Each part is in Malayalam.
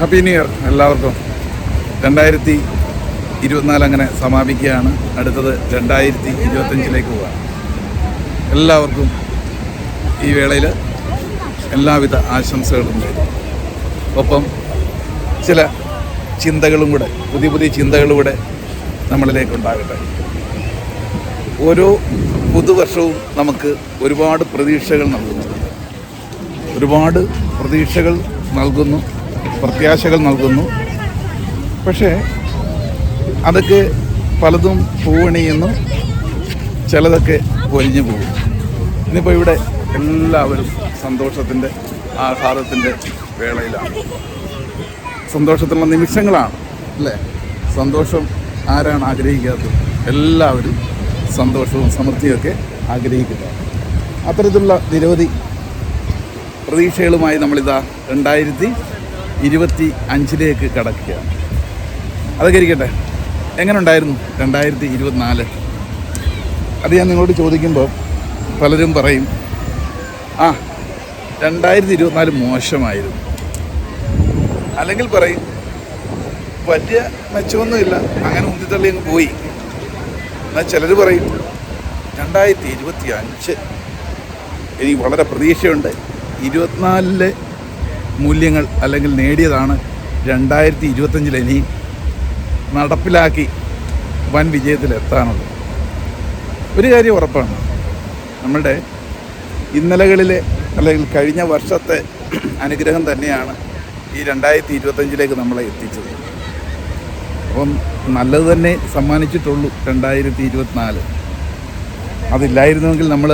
ഹാപ്പി ന്യൂ ഇയർ എല്ലാവർക്കും. രണ്ടായിരത്തി ഇരുപത്തിനാല് അങ്ങനെ സമാപിക്കുകയാണ്. അടുത്തത് രണ്ടായിരത്തി ഇരുപത്തഞ്ചിലേക്ക് പോവാം. എല്ലാവർക്കും ഈ വേളയിൽ എല്ലാവിധ ആശംസകളും ഒപ്പം ചില ചിന്തകളും കൂടെ പുതിയ പുതിയ ചിന്തകളും കൂടെ നമ്മളിലേക്ക് ഉണ്ടാകട്ടെ. ഓരോ പുതുവർഷവും നമുക്ക് ഒരുപാട് പ്രതീക്ഷകൾ നൽകുന്നു. ഒരുപാട് പ്രതീക്ഷകൾ നൽകുന്നു. പ്രത്യാശകൾ നൽകുന്നു. പക്ഷേ അതൊക്കെ പലതും പൂവണിയുന്നു. ചിലതൊക്കെ പൊലിഞ്ഞു പോകും. ഇന്നിപ്പോൾ ഇവിടെ എല്ലാവരും സന്തോഷത്തിന്റെ ആഹ്ലാദത്തിന്റെ വേളയിലാണ്. സന്തോഷത്തിലുള്ള നിമിഷങ്ങളാണ് അല്ലേ? സന്തോഷം ആരാണ് ആഗ്രഹിക്കാത്തത്? എല്ലാവരും സന്തോഷവും സമൃദ്ധിയൊക്കെ ആഗ്രഹിക്കുക അത്തരത്തിലുള്ള നിരവധി പ്രതീക്ഷകളുമായി നമ്മളിതാ രണ്ടായിരത്തി ഇരുപത്തി അഞ്ചിലേക്ക് കടക്കുകയാണ് അതൊക്കെ ഇരിക്കട്ടെ. എങ്ങനെ ഉണ്ടായിരുന്നു രണ്ടായിരത്തി ഇരുപത്തിനാല് അത് ഞാൻ നിങ്ങളോട് ചോദിക്കുമ്പോൾ പലരും പറയും ആ രണ്ടായിരത്തി ഇരുപത്തിനാല് മോശമായിരുന്നു. അല്ലെങ്കിൽ പറയും വലിയ മെച്ചമൊന്നുമില്ല അങ്ങനെ ഉന്തിത്തള്ളി അങ്ങ് പോയി. എന്നാൽ ചിലർ പറയും രണ്ടായിരത്തി ഇരുപത്തി അഞ്ച് എനിക്ക് വളരെ പ്രതീക്ഷയുണ്ട്. ഇരുപത്തിനാലിലെ മൂല്യങ്ങൾ അല്ലെങ്കിൽ നേടിയതാണ് രണ്ടായിരത്തി ഇരുപത്തഞ്ചിൽ ഇനി നടപ്പിലാക്കി വൻ വിജയത്തിലെത്താനുള്ളത്. ഒരു കാര്യം ഉറപ്പാണ്. നമ്മളുടെ ഇന്നലകളിലെ അല്ലെങ്കിൽ കഴിഞ്ഞ വർഷത്തെ അനുഗ്രഹം തന്നെയാണ് ഈ രണ്ടായിരത്തി ഇരുപത്തഞ്ചിലേക്ക് നമ്മളെ എത്തിച്ചത്. അപ്പം നല്ലത് തന്നെ സമ്മാനിച്ചിട്ടുള്ളൂ രണ്ടായിരത്തി ഇരുപത്തിനാല് അതില്ലായിരുന്നുവെങ്കിൽ നമ്മൾ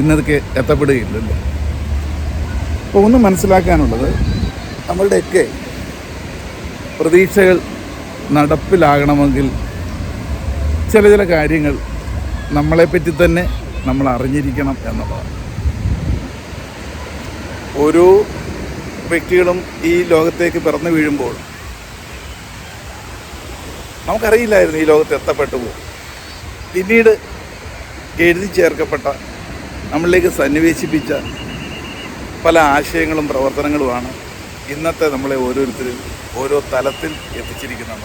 ഇന്നതൊക്കെ എത്തപ്പെടുകയില്ലല്ലോ. ഒന്ന് മനസ്സിലാക്കാനുള്ളത് നമ്മളുടെയൊക്കെ പ്രതീക്ഷകൾ നടപ്പിലാകണമെങ്കിൽ ചില ചില കാര്യങ്ങൾ നമ്മളെപ്പറ്റി തന്നെ നമ്മൾ അറിഞ്ഞിരിക്കണം എന്നുള്ളതാണ്. ഓരോ വ്യക്തികളും ഈ ലോകത്തേക്ക് പിറന്നു വീഴുമ്പോൾ നമുക്കറിയില്ലായിരുന്നു ഈ ലോകത്ത് എത്തപ്പെട്ടു പോകും പിന്നീട് എഴുതി ചേർക്കപ്പെട്ട നമ്മളിലേക്ക് സന്നിവേശിപ്പിച്ച പല ആശയങ്ങളും പ്രവർത്തനങ്ങളുമാണ് ഇന്നത്തെ നമ്മളെ ഓരോരുത്തരും ഓരോ തലത്തിൽ എത്തിച്ചിരിക്കുന്നത്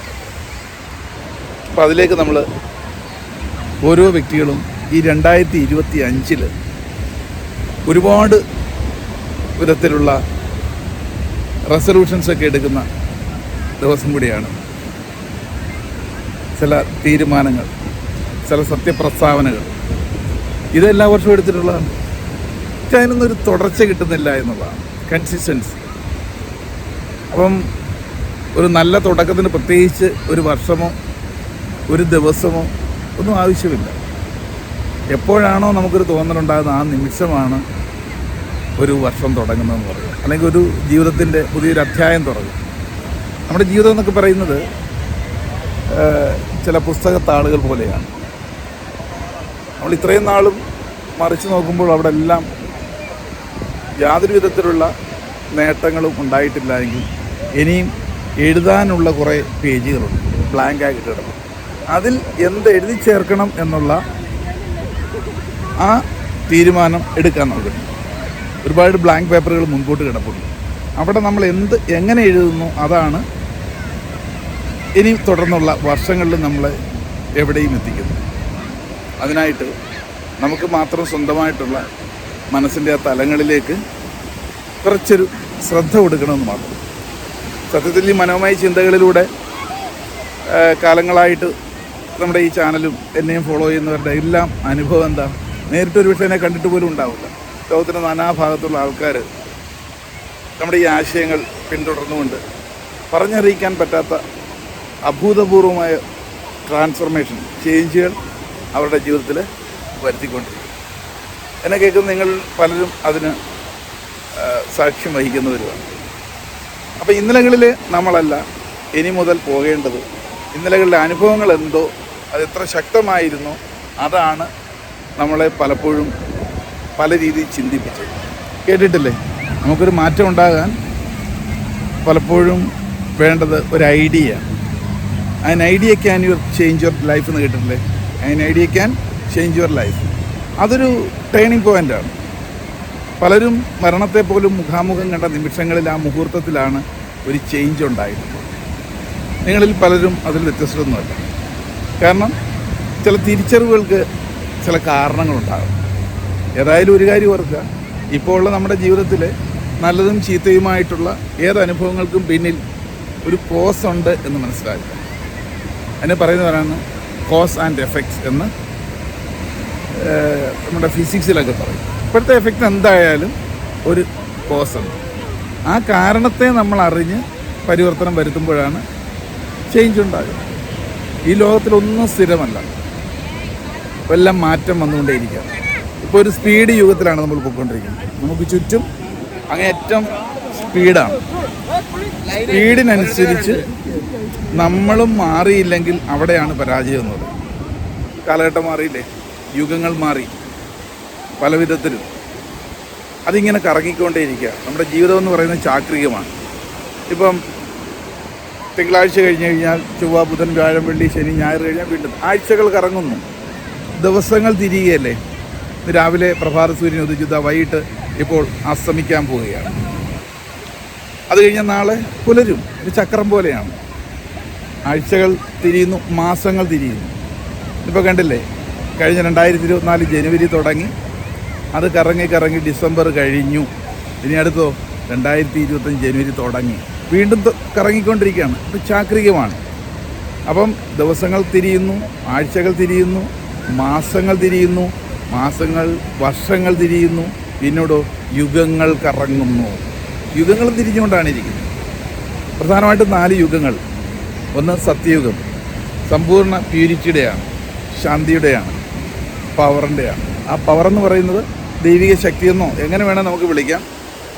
അപ്പോൾ അതിലേക്ക് നമ്മൾ ഓരോ വ്യക്തികളും ഈ രണ്ടായിരത്തി ഇരുപത്തി അഞ്ചിൽ ഒരുപാട് വിധത്തിലുള്ള റെസൊല്യൂഷൻസ് ഒക്കെ എടുക്കുന്ന ദിവസം കൂടിയാണ് ചില തീരുമാനങ്ങൾ ചില സത്യപ്രസ്താവനകൾ. ഇതെല്ലാ വർഷവും എടുത്തിട്ടുള്ളതാണ്. ഒരു തുടർച്ച കിട്ടുന്നില്ല എന്നുള്ളതാണ്. കൺസിസ്റ്റൻസി അപ്പം ഒരു നല്ല തുടക്കത്തിന് പ്രത്യേകിച്ച് ഒരു വർഷമോ ഒരു ദിവസമോ ഒന്നും ആവശ്യമില്ല. എപ്പോഴാണോ നമുക്കൊരു തോന്നലുണ്ടാകുന്ന ആ നിമിഷമാണ് ഒരു വർഷം തുടങ്ങുന്നതെന്ന് പറയുക. അല്ലെങ്കിൽ ഒരു ജീവിതത്തിന്റെ പുതിയൊരു അധ്യായം തുടങ്ങും നമ്മുടെ ജീവിതം എന്നൊക്കെ പറയുന്നത് ചില പുസ്തകത്താളുകൾ പോലെയാണ്. നമ്മൾ ഇത്രയും നാളും മറിച്ച് നോക്കുമ്പോൾ അവിടെ എല്ലാം യാതൊരു വിധത്തിലുള്ള നേട്ടങ്ങളും ഉണ്ടായിട്ടില്ല എങ്കിൽ ഇനിയും എഴുതാനുള്ള കുറേ പേജുകളുണ്ട് ബ്ലാങ്ക് ആയിട്ട് കിടക്കും. അതിൽ എന്ത് എഴുതി ചേർക്കണം എന്നുള്ള ആ തീരുമാനം എടുക്കാൻ നോക്കണം ഒരുപാട് ബ്ലാങ്ക് പേപ്പറുകൾ മുൻപോട്ട് കിടപ്പുണ്ട്. അവിടെ നമ്മൾ എന്ത് എങ്ങനെ എഴുതുന്നു അതാണ് ഇനി തുടർന്നുള്ള വർഷങ്ങളിൽ നമ്മൾ എവിടെയും എത്തിക്കുന്നത്. അതിനായിട്ട് നമുക്ക് മാത്രം സ്വന്തമായിട്ടുള്ള മനസ്സിന്റെ ആ തലങ്ങളിലേക്ക് കുറച്ചൊരു ശ്രദ്ധ കൊടുക്കണമെന്ന് മാത്രം. സത്യത്തിൽ ഈ മനോമയ ചിന്തകളിലൂടെ കാലങ്ങളായിട്ട് നമ്മുടെ ഈ ചാനലും എന്നെയും ഫോളോ ചെയ്യുന്നവരുടെ എല്ലാം അനുഭവം എന്താ? നേരിട്ടൊരു വിഷയനെ കണ്ടിട്ട് പോലും ഉണ്ടാവില്ല. ലോകത്തിന്റെ നാനാഭാഗത്തുള്ള ആൾക്കാർ നമ്മുടെ ഈ ആശയങ്ങൾ പിന്തുടർന്നുകൊണ്ട് പറഞ്ഞറിയിക്കാൻ പറ്റാത്ത അഭൂതപൂർവമായ ട്രാൻസ്ഫർമേഷൻ ചേഞ്ചുകൾ അവരുടെ ജീവിതത്തിൽ വരുത്തിക്കൊണ്ടിരിക്കും എന്നെ കേൾക്കുന്ന നിങ്ങൾ പലരും അതിന് സാക്ഷ്യം വഹിക്കുന്നവരുമാണ് അപ്പോൾ ഇന്നലകളിൽ നമ്മളല്ല ഇനി മുതൽ പോകേണ്ടത് ഇന്നലകളിലെ അനുഭവങ്ങൾ എന്തോ അത് എത്ര ശക്തമായിരുന്നോ അതാണ് നമ്മളെ പലപ്പോഴും പല രീതിയിൽ ചിന്തിപ്പിച്ചത് കേട്ടിട്ടില്ലേ നമുക്കൊരു മാറ്റം ഉണ്ടാകാൻ പലപ്പോഴും വേണ്ടത് ഒരു idea an idea can your change your life എന്ന് കേട്ടിട്ടില്ലേ an idea can change your life അതൊരു ടേണിംഗ് പോയിന്റാണ് പലരും മരണത്തെ പോലും മുഖാമുഖം കണ്ട നിമിഷങ്ങളിൽ ആ മുഹൂർത്തത്തിലാണ് ഒരു ചേഞ്ച് ഉണ്ടായത് നിങ്ങളിൽ പലരും അതിൽ വ്യത്യസ്തമൊന്നുമല്ല കാരണം ചില തിരിച്ചറിവുകൾക്ക് ചില കാരണങ്ങളുണ്ടാകും. ഏതായാലും ഒരു കാര്യം ഓർക്കുക. ഇപ്പോൾ ഉള്ള നമ്മുടെ ജീവിതത്തിൽ നല്ലതും ചീത്തയുമായിട്ടുള്ള ഏത് അനുഭവങ്ങൾക്കും പിന്നിൽ ഒരു കോസ് ഉണ്ട് എന്ന് മനസ്സിലാക്കുക. അതിനെ പറയുന്നവരാണ് കോസ് ആൻഡ് എഫക്ട്സ് എന്ന് നമ്മുടെ ഫിസിക്സിലൊക്കെ പറയും. ഇപ്പോഴത്തെ എഫക്റ്റ് എന്തായാലും ഒരു കോസാണ് ആ കാരണത്തെ നമ്മൾ അറിഞ്ഞ് പരിവർത്തനം വരുത്തുമ്പോഴാണ് ചേഞ്ച് ഉണ്ടാകുന്നത്. ഈ ലോകത്തിലൊന്നും സ്ഥിരമല്ല. എല്ലാം മാറ്റം വന്നുകൊണ്ടേയിരിക്കുകയാണ് ഇപ്പോൾ ഒരു സ്പീഡ് യുഗത്തിലാണ് നമ്മൾ പോയിക്കൊണ്ടിരിക്കുന്നത്. നമുക്ക് ചുറ്റും അങ്ങനെ ഏറ്റവും സ്പീഡാണ് സ്പീഡിനനുസരിച്ച് നമ്മളും മാറിയില്ലെങ്കിൽ അവിടെയാണ് പരാജയം എന്നുള്ളത് കാലഘട്ടം മാറിയില്ലേ? യുഗങ്ങൾ മാറി. പല വിധത്തിലും. അതിങ്ങനെ കറങ്ങിക്കൊണ്ടേയിരിക്കുക. നമ്മുടെ ജീവിതം എന്ന് പറയുന്നത് ചാക്രികമാണ്. ഇപ്പം തിങ്കളാഴ്ച കഴിഞ്ഞ് കഴിഞ്ഞാൽ ചൊവ്വ ബുധൻ വ്യാഴം വെള്ളി ശനി ഞായർ കഴിഞ്ഞാൽ വീണ്ടും ആഴ്ചകൾ കറങ്ങുന്നു. ദിവസങ്ങൾ തിരികെയല്ലേ രാവിലെ പ്രഭാത സൂര്യൻ ഉദിച്ചുത വൈകിട്ട് ഇപ്പോൾ അസ്തമിക്കാൻ പോവുകയാണ്. അത് കഴിഞ്ഞാൽ നാളെ പുലരും. ഒരു ചക്രം പോലെയാണ്. ആഴ്ചകൾ തിരിയുന്നു മാസങ്ങൾ തിരിയുന്നു. ഇപ്പോൾ കണ്ടില്ലേ? കഴിഞ്ഞ രണ്ടായിരത്തി ഇരുപത്തിനാല് ജനുവരി തുടങ്ങി. അത് കറങ്ങി കറങ്ങി ഡിസംബർ കഴിഞ്ഞു. ഇനി അടുത്തോ രണ്ടായിരത്തി ഇരുപത്തഞ്ച് ജനുവരി തുടങ്ങി. വീണ്ടും കറങ്ങിക്കൊണ്ടിരിക്കുകയാണ്. ഇത് ചാക്രികമാണ്. അപ്പം ദിവസങ്ങൾ തിരിയുന്നു ആഴ്ചകൾ തിരിയുന്നു മാസങ്ങൾ തിരിയുന്നു മാസങ്ങൾ വർഷങ്ങൾ തിരിയുന്നു പിന്നോട് യുഗങ്ങൾ കറങ്ങുന്നു. യുഗങ്ങൾ തിരിഞ്ഞുകൊണ്ടാണ് ഇരിക്കുന്നത് പ്രധാനമായിട്ടും നാല് യുഗങ്ങൾ. ഒന്ന് സത്യയുഗം. സമ്പൂർണ പ്യൂരിറ്റിയുടെയാണ് ശാന്തിയുടെയാണ്. പവറിന്റെയാണ് ആ പവർ എന്ന് പറയുന്നത് ദൈവിക ശക്തിയെന്നോ എങ്ങനെ വേണേൽ നമുക്ക് വിളിക്കാം.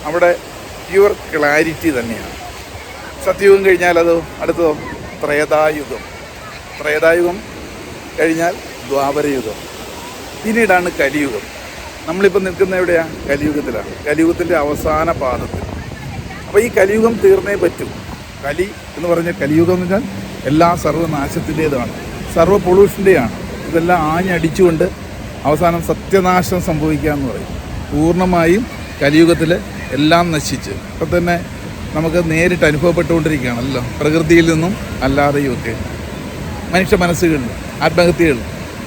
അവിടെ പ്യുവർ ക്ലാരിറ്റി തന്നെയാണ്. സത്യയുഗം കഴിഞ്ഞാൽ അത് അടുത്തതോ ത്രേതായുഗം. ത്രേതായുഗം കഴിഞ്ഞാൽ ദ്വാപരയുഗം. പിന്നീടാണ് കലിയുഗം. നമ്മളിപ്പോൾ നിൽക്കുന്ന എവിടെയാണ് കലിയുഗത്തിലാണ്. കലിയുഗത്തിന്റെ അവസാന പാദത്തിൽ. അപ്പോൾ ഈ കലിയുഗം തീർന്നേ പറ്റും. കലി എന്ന് പറഞ്ഞ കലിയുഗം എന്ന് വെച്ചാൽ എല്ലാ സർവനാശത്തിന്റേതാണ് സർവ പൊള്യൂഷന്റെയാണ് ഇതെല്ലാം ആഞ്ഞടിച്ചുകൊണ്ട് അവസാനം സത്യനാശം സംഭവിക്കുക എന്ന് പറയും. പൂർണമായും കലിയുഗത്തിൽ എല്ലാം നശിച്ച്. ഇപ്പം തന്നെ നമുക്ക് നേരിട്ട് അനുഭവപ്പെട്ടുകൊണ്ടിരിക്കുകയാണല്ലോ. പ്രകൃതിയിൽ നിന്നും അല്ലാതെയും ഒക്കെ. മനുഷ്യ മനസ്സുകളിൽ ആത്മഹത്യകൾ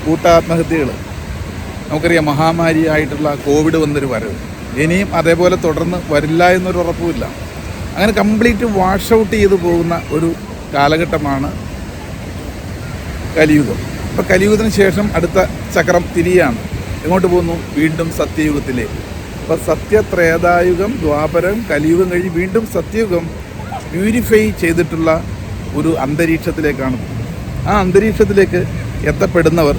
കൂട്ടാത്മഹത്യകൾ. നമുക്കറിയാം മഹാമാരിയായിട്ടുള്ള കോവിഡ് വന്നൊരു വരവ്. ഇനിയും അതേപോലെ തുടർന്ന് വരില്ല എന്നൊരു ഉറപ്പുമില്ല. അങ്ങനെ കംപ്ലീറ്റ് വാഷ് ഔട്ട് ചെയ്തു പോകുന്ന ഒരു കാലഘട്ടമാണ് കലിയുഗം. അപ്പോൾ കലിയുഗത്തിന് ശേഷം അടുത്ത ചക്രം തിരിയാണ്. എങ്ങോട്ട് പോകുന്നു? വീണ്ടും സത്യയുഗത്തിലേക്ക്. അപ്പോൾ സത്യത്രേതായുഗം ദ്വാപരം കലിയുഗം കഴിഞ്ഞ് വീണ്ടും സത്യയുഗം പ്യൂരിഫൈ ചെയ്തിട്ടുള്ള ഒരു അന്തരീക്ഷത്തിലേക്കാണ് ആ അന്തരീക്ഷത്തിലേക്ക് എത്തപ്പെടുന്നവർ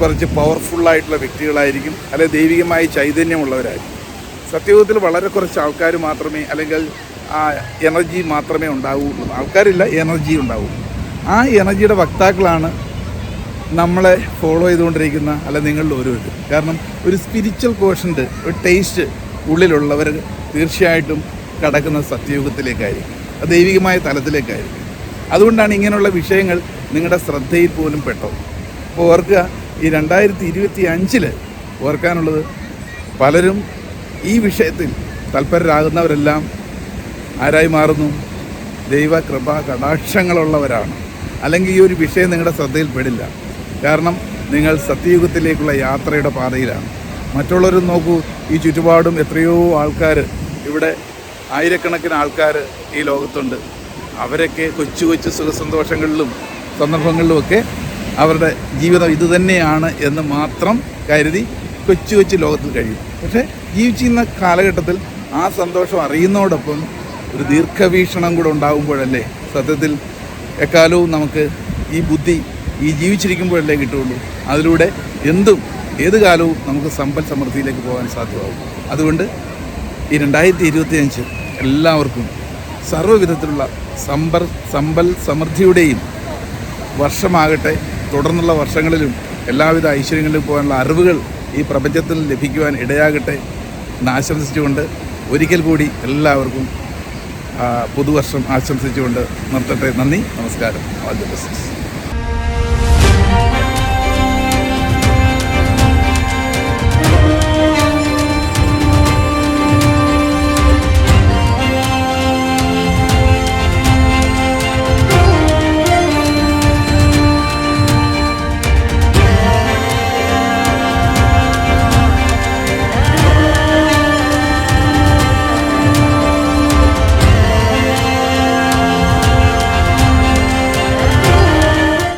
കുറച്ച് പവർഫുള്ളായിട്ടുള്ള വ്യക്തികളായിരിക്കും അല്ലെങ്കിൽ ദൈവികമായ ചൈതന്യമുള്ളവരായിരിക്കും. സത്യയുഗത്തിൽ വളരെ കുറച്ച് ആൾക്കാർ മാത്രമേ അല്ലെങ്കിൽ ആ എനർജി മാത്രമേ ഉണ്ടാവുള്ളൂ ആൾക്കാരില്ല എനർജി ഉണ്ടാവുള്ളൂ ആ എനർജിയുടെ വക്താക്കളാണ് നമ്മളെ ഫോളോ ചെയ്തുകൊണ്ടിരിക്കുന്ന അല്ല നിങ്ങളിൽ ഓരോരുത്തർ കാരണം ഒരു സ്പിരിച്വൽ കോഷന്റെ ഒരു ടേസ്റ്റ് ഉള്ളിലുള്ളവർ തീർച്ചയായിട്ടും കടക്കുന്ന സത്യയുഗത്തിലേക്കായിരിക്കും ദൈവികമായ തലത്തിലേക്കായിരിക്കും. അതുകൊണ്ടാണ് ഇങ്ങനെയുള്ള വിഷയങ്ങൾ നിങ്ങളുടെ ശ്രദ്ധയിൽ പോലും പെട്ടത്. അപ്പോൾ ഓർക്കുക ഈ രണ്ടായിരത്തി ഇരുപത്തി അഞ്ചിൽ ഓർക്കാനുള്ളത് പലരും ഈ വിഷയത്തിൽ തൽപരരാകുന്നവരെല്ലാം ആരായി മാറുന്നു? ദൈവ കൃപ കടാക്ഷങ്ങളുള്ളവരാണ് അല്ലെങ്കിൽ ഈ ഒരു വിഷയം നിങ്ങളുടെ ശ്രദ്ധയിൽപ്പെടില്ല കാരണം നിങ്ങൾ സത്യയുഗത്തിലേക്കുള്ള യാത്രയുടെ പാതയിലാണ്. മറ്റുള്ളവരും നോക്കൂ ഈ ചുറ്റുപാടും എത്രയോ ആൾക്കാർ ഇവിടെ ആയിരക്കണക്കിന് ആൾക്കാർ ഈ ലോകത്തുണ്ട്. അവരൊക്കെ കൊച്ചു കൊച്ചു സുഖസന്തോഷങ്ങളിലും സന്ദർഭങ്ങളിലുമൊക്കെ അവരുടെ ജീവിതം ഇതുതന്നെയാണ് എന്ന് മാത്രം കരുതി കൊച്ചു കൊച്ചു ലോകത്തിൽ കഴിയും. പക്ഷേ ജീവിച്ചിരുന്ന കാലഘട്ടത്തിൽ ആ സന്തോഷം അറിയുന്നതോടൊപ്പം ഒരു ദീർഘവീക്ഷണം കൂടെ ഉണ്ടാകുമ്പോഴല്ലേ സത്യത്തിൽ എക്കാലവും നമുക്ക് ഈ ബുദ്ധി ഈ ജീവിച്ചിരിക്കുമ്പോഴല്ലേ കിട്ടുള്ളൂ അതിലൂടെ എന്തും ഏത് കാലവും നമുക്ക് സമ്പൽ സമൃദ്ധിയിലേക്ക് പോകാൻ സാധ്യമാകും. അതുകൊണ്ട് ഈ രണ്ടായിരത്തി ഇരുപത്തി അഞ്ച് എല്ലാവർക്കും സർവവിധത്തിലുള്ള സമ്പർ സമ്പൽ സമൃദ്ധിയുടെയും വർഷമാകട്ടെ തുടർന്നുള്ള വർഷങ്ങളിലും എല്ലാവിധ ഐശ്വര്യങ്ങളിലും പോകാനുള്ള അറിവുകൾ ഈ പ്രപഞ്ചത്തിൽ ലഭിക്കുവാൻ ഇടയാകട്ടെ എന്ന് ആശംസിച്ചുകൊണ്ട് ഒരിക്കൽ കൂടി എല്ലാവർക്കും പുതുവർഷം ആശംസിച്ചുകൊണ്ട് നിർത്തട്ടെ. നന്ദി നമസ്കാരം. All the best